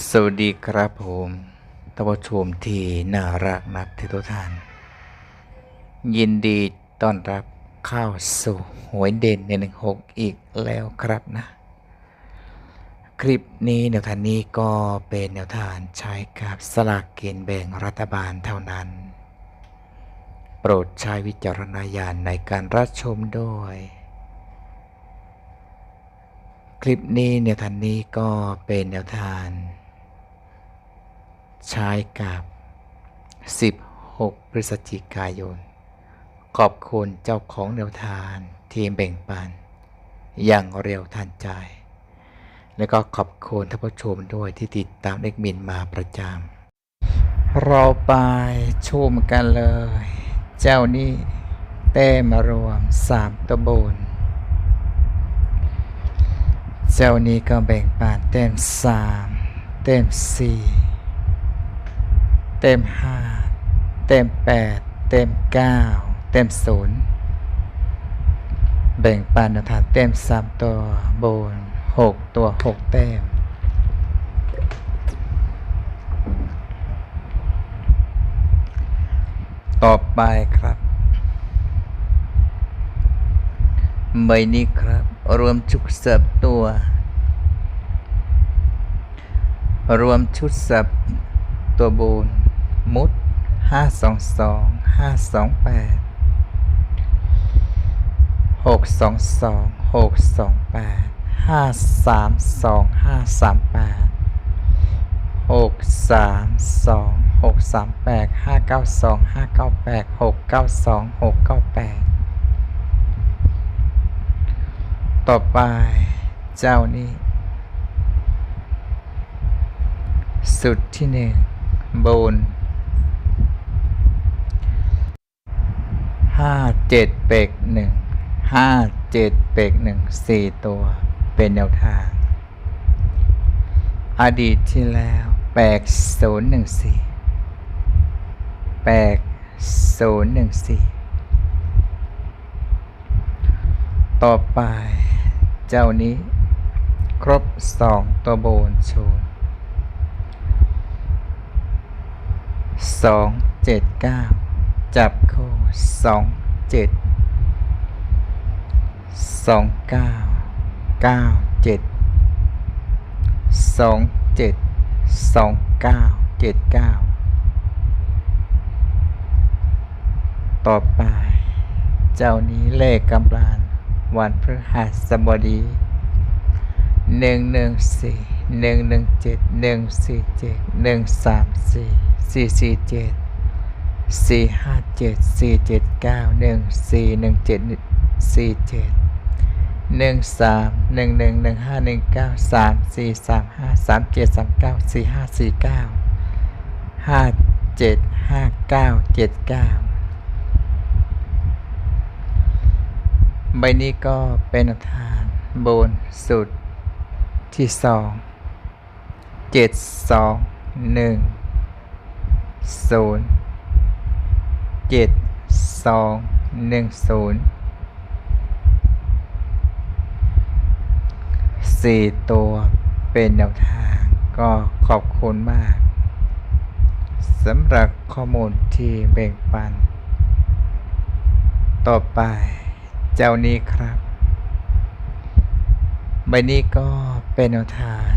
สวัสดีครับผมท่านผู้ชมที่น่ารักนับที่ทุกท่าน ยินดีต้อนรับเข้าสู่หวยเด่นในหนึ่งหกอีกแล้วครับนะ คลิปนี้แนวทางนี้ก็เป็นแนวทางใช้กับสลากกินแบ่งรัฐบาลเท่านั้น โปรดใช้วิจารณญาณในการรับชมด้วยคลิปนี้แนวทางนี้ก็เป็นแนวทาง ใช้กับ16 พฤศจิกายน ขอบคุณเจ้าของแนวทางทีมแบ่งปัน อย่างเร็วทันใจ แล้วก็ขอบคุณท่านผู้ชมด้วยที่ติดตามเด็กมินมาประจำเราไปชมกันเลย เจ้านี่แต้มรวม3ตัวบน เจ้านี้ก็แบ่งปันเต็มสามเต็มสี่ เต็มห้าเต็มแปดเต็มเก้าเต็มศูนย์แบ่งปันแนวทางเต็มสามตัวบนหกตัวหกเต็มต่อไปครับใบนี้ครับ รวมชุดเสิร์ฟตัว รวมชุดเสิร์ฟตัวบน มุด 522 528 622 628 532 538 632 638 592 598 692 698 ต่อไปเจ้านี้ สุดที่หนึ่งบน ห้าเจ็ดเปกหนึ่งห้าเจ็ดเปกหนึ่งสี่ตัว เป็นแนวทาง อดีตที่แล้วแปกศูนย์หนึ่งสี่แปกศูนย์หนึ่งสี่ต่อไป เจ้านี้ ครบสองตัวโบนโชนสองเจ็ดเก้าจับคู่สอง เจ็ดสองเก้าเก้าเจ็ดสองเจ็ดสองเก้าเจ็ดเก้าต่อไป เจ้านี้เลขกำลังวันพฤหัสบดีหนึ่งหนึ่งสี่หนึ่งหนึ่งเจ็ดหนึ่งสี่เจ็ดหนึ่งสามสี่สี่สี่เจ็ด สี่ห้าเจ็ดสี่เจ็ดเก้าหนึ่งสี่หนึ่งเจ็ดสี่เจ็ดหนึ่งสามหนึ่งหนึ่งหนึ่งห้าหนึ่งเก้าสามสี่สามห้าสามเจ็ดสามเก้าสี่ห้าสี่เก้าห้าเจ็ดห้าเก้าเจ็ดเก้าใบนี้ก็เป็นฐานบนสุดที่สองเจ็ดสองหนึ่งศูนย์ เจ็ดสองหนึ่งศูนย์สี่ตัวเป็นแนวทางก็ขอบคุณมากสำหรับข้อมูลที่แบ่งปัน ต่อไปเจ้านี้ครับ ใบนี้ก็เป็นแนวทาง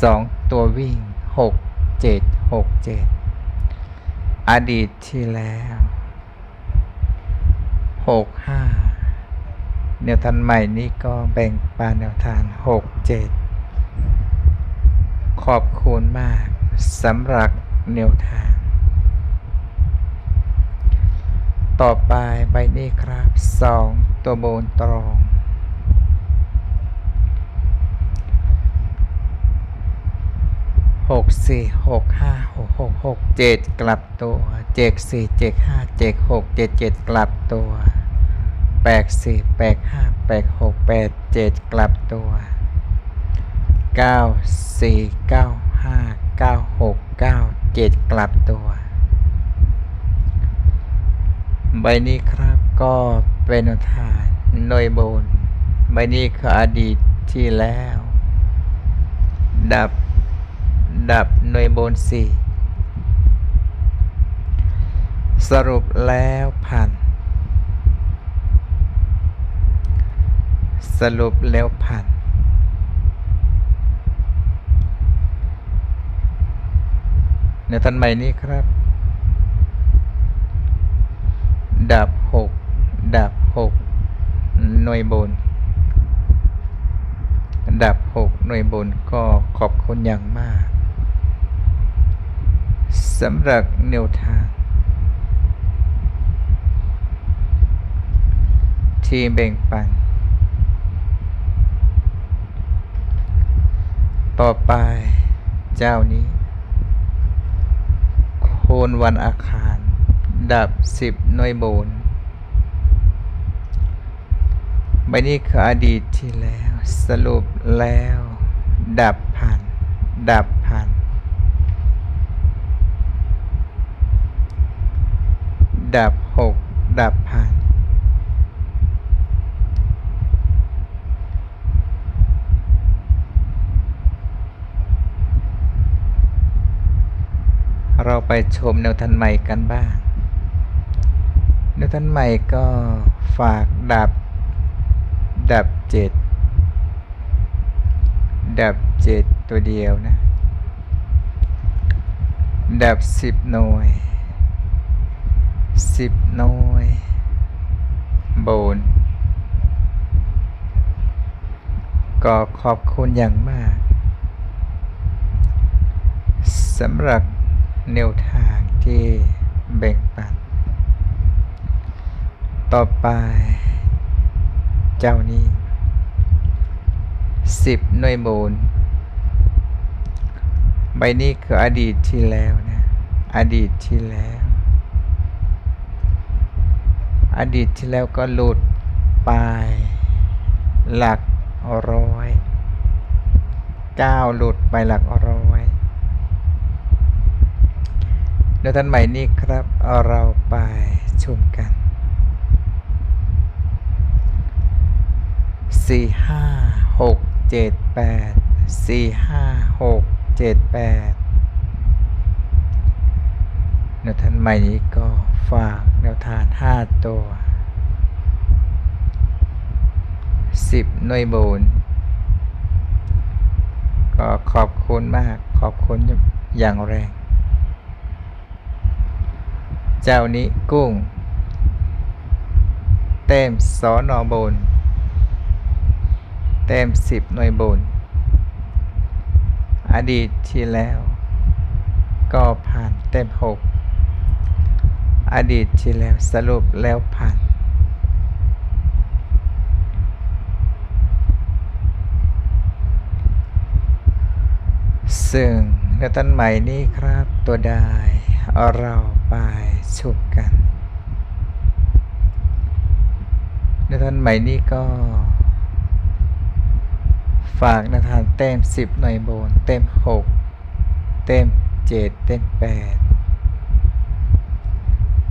สองตัววิ่งหกเจ็ดหกเจ็ด อดีตที่แล้วหกห้าแนวทางใหม่นี้ก็แบ่งปันแนวทางหกเจ็ดขอบคุณมากสำหรับแนวทาง ต่อไปใบนี้ครับสองตัวบนตรง หกสี่หกห้าหกหกหกเจ็ดกลับตัวเจ็ดสี่เจ็ดห้าเจ็ดหกเจ็ดเจ็ดกลับตัวแปดสี่แปดห้าแปดหกแปดเจ็ดกลับตัวเก้าสี่เก้าห้าเก้าหกเก้าเจ็ดกลับตัว ใบนี้ครับก็เป็นฐานหน่วยบนใบนี้คืออดีตที่แล้ว ดับ ดับหน่วยบนสี่สรุปแล้วผ่านสรุปแล้วผ่านในทันใหม่นี้ครับ ดับหกดับหกหน่วยบน ดับหกหน่วยบนก็ขอบคุณอย่างมาก สำหรับแนวทาง ที่แบ่งปัน ต่อไปเจ้านี้ โคนวันอาคาร ดับสิบหน่วยโบนใบนี้คืออดีตที่แล้ว สรุปแล้ว ดับผ่าน ดับผ่าน ดับหกดับผ่านเราไปชมแนวทันใหม่กันบ้าง แนวทันใหม่ก็ฝากดับ ดับเจ็ดดับเจ็ดตัวเดียวนะ ดับสิบหน่วย สิบน่วยโบน ก็ขอบคุณอย่างมากสำหรับแนวทางที่แบ่งปัน ต่อไป เจ้านี้สิบหน่วยโบนใบนี้คืออดีตที่แล้วนะ อดีตที่แล้ว อดีตที่แล้วก็หลุดไป หลักร้อยเก้าหลุดไปหลักร้อยเดี๋ยวท่านใหม่นี้ครับเเราไปชมกันสี่ห้าหกเจ็ดแปดสี่ห้าหกเจ็ดแปดแนวท่านใหม่นี้ก็ ฝากแนวทานห้าตัวสิบหน่วยบนก็ขอบคุณมากขอบคุณอย่างแรง เจ้านี้กุ้ง เต็มสอนอบนเต็มสิบหน่วยบนอดีตที่แล้ว ก็ผ่านเต็มหก อดีตที่แล้วสรุปแล้วผ่าน ซึ่งในต้นใหม่นี้ครับตัวใดเราไปชมกัน ในต้นใหม่นี้ก็ ฝากนาทานเต็มสิบหน่วยโบนเต็มหกเต็มเจ็ดเต็มแปด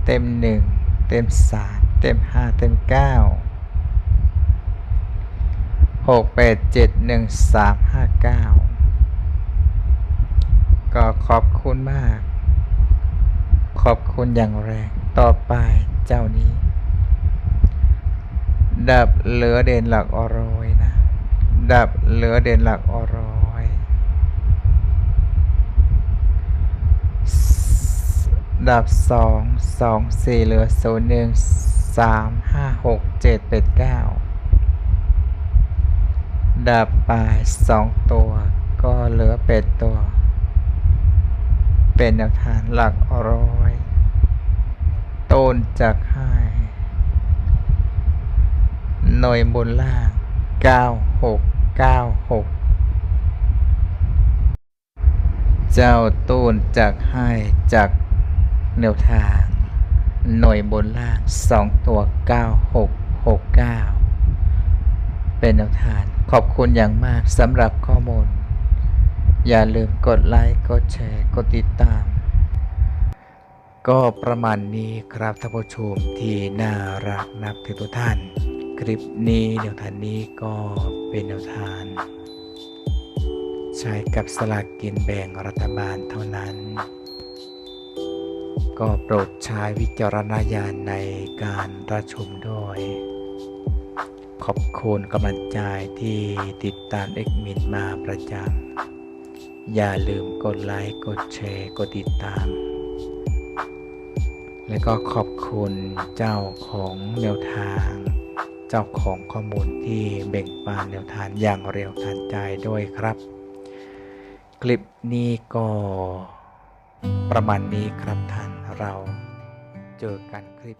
เต็มหนึ่งเต็มสามเต็มห้าเต็มเก้าหกแปดเจ็ดหนึ่งสามห้าเก้าก็ขอบคุณมาก ขอบคุณอย่างแรงต่อไปเจ้านี้ ดับเหลือเด่นหลักอรอยนะ ดับเหลือเด่นหลักอรอย ดับสองสองสี่เหลือศูนย์หนึ่งสามห้าหกเจ็ดแปดเก้าดับไปสองตัว ก็เหลือเป็ดตัว เป็นแนวทางหลักร้อย ต้นจากให้หน่วยบนล่าง 9696 เจ้าต้นจากให้จาก แนวทาง หน่วยบนล่าง 2 ตัว 9669 เป็นแนวทาง ขอบคุณอย่างมากสำหรับข้อมูล อย่าลืมกดไลค์ กดแชร์ กดติดตาม ก็ประมาณนี้ครับท่านผู้ชมที่น่ารักนับถือทุกท่าน คลิปนี้แนวทางนี้ก็เป็นแนวทางโชช้กับสลากกินแบ่งรัฐบาลเท่านั้น ก็โปรดใช้วิจารณญาณในการรับชมด้วย ขอบคุณกำลังใจที่ติดตามเอกมินมาประจำอย่าลืมกดไลค์กดแชร์กดติดตาม และก็ขอบคุณเจ้าของแนวทาง เจ้าของข้อมูลที่แบ่งปันแนวทางอย่างเร็วทันใจด้วยครับ คลิปนี้ก็ประมาณนี้ครับท่าน เราเจอกันคลิป